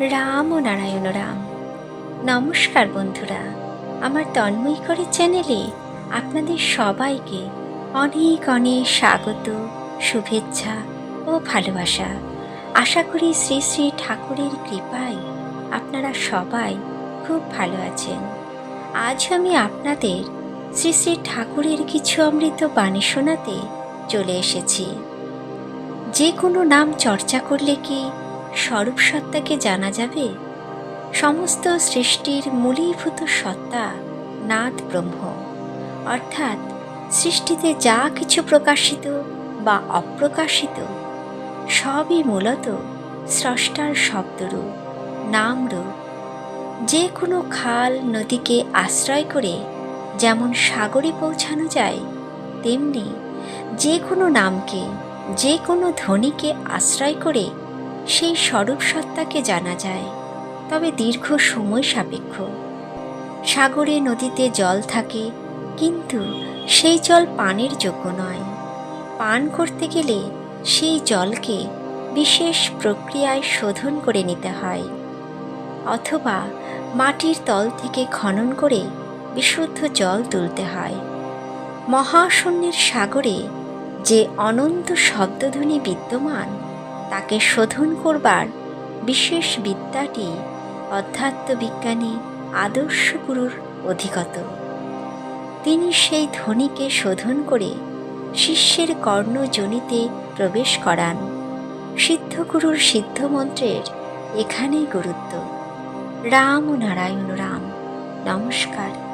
রাম ও নারায়ণ রাম। নমস্কার বন্ধুরা, আমার তন্ময় করে চ্যানেলে আপনাদের সবাইকে অনেক অনেক স্বাগত, শুভেচ্ছা ও ভালোবাসা। আশা করি শ্রী শ্রী ঠাকুরের কৃপায় আপনারা সবাই খুব ভালো আছেন। আজ আমি আপনাদের শ্রী শ্রী ঠাকুরের কিছু অমৃত বাণী শোনাতে চলে এসেছি। যে কোনো নাম চর্চা করলে কি স্বরূপ সত্তাকে জানা যাবে? সমস্ত সৃষ্টির মূলীভূত সত্তা নাদ ব্রহ্ম। অর্থাৎ সৃষ্টিতে যা কিছু প্রকাশিত বা অপ্রকাশিত, সবই মূলত স্রষ্টার শব্দরূপ, নামরূপ। যে কোনো খাল, নদীকে আশ্রয় করে যেমন সাগরে পৌঁছানো যায়, তেমনি যে কোনো নামকে, যে কোনো ধ্বনিকে আশ্রয় করে সেই স্বরূপ সত্তাকে জানা যায়, তবে দীর্ঘ সময় সাপেক্ষ। সাগরে নদীতে জল থাকে, কিন্তু সেই জল পানের যোগ্য নয়। পান করতে গেলে সেই জলকে বিশেষ প্রক্রিয়ায় শোধন করে নিতে হয়, অথবা মাটির তল থেকে খনন করে বিশুদ্ধ জল তুলতে হয়। মহাশূন্যের সাগরে যে অনন্ত শব্দধ্বনি বিদ্যমান তাকে শোধন করবার বিশেষ বিদ্যাটি অধ্যাত্ম বিজ্ঞানী আদর্শ গুরুর অধিগত। তিনি সেই ধ্বনিকে শোধন করে শিষ্যের কর্ণজনিতে প্রবেশ করান। সিদ্ধগুরুর সিদ্ধমন্ত্রের এখানেই গুরুত্ব। রাম নারায়ণ রাম। নমস্কার।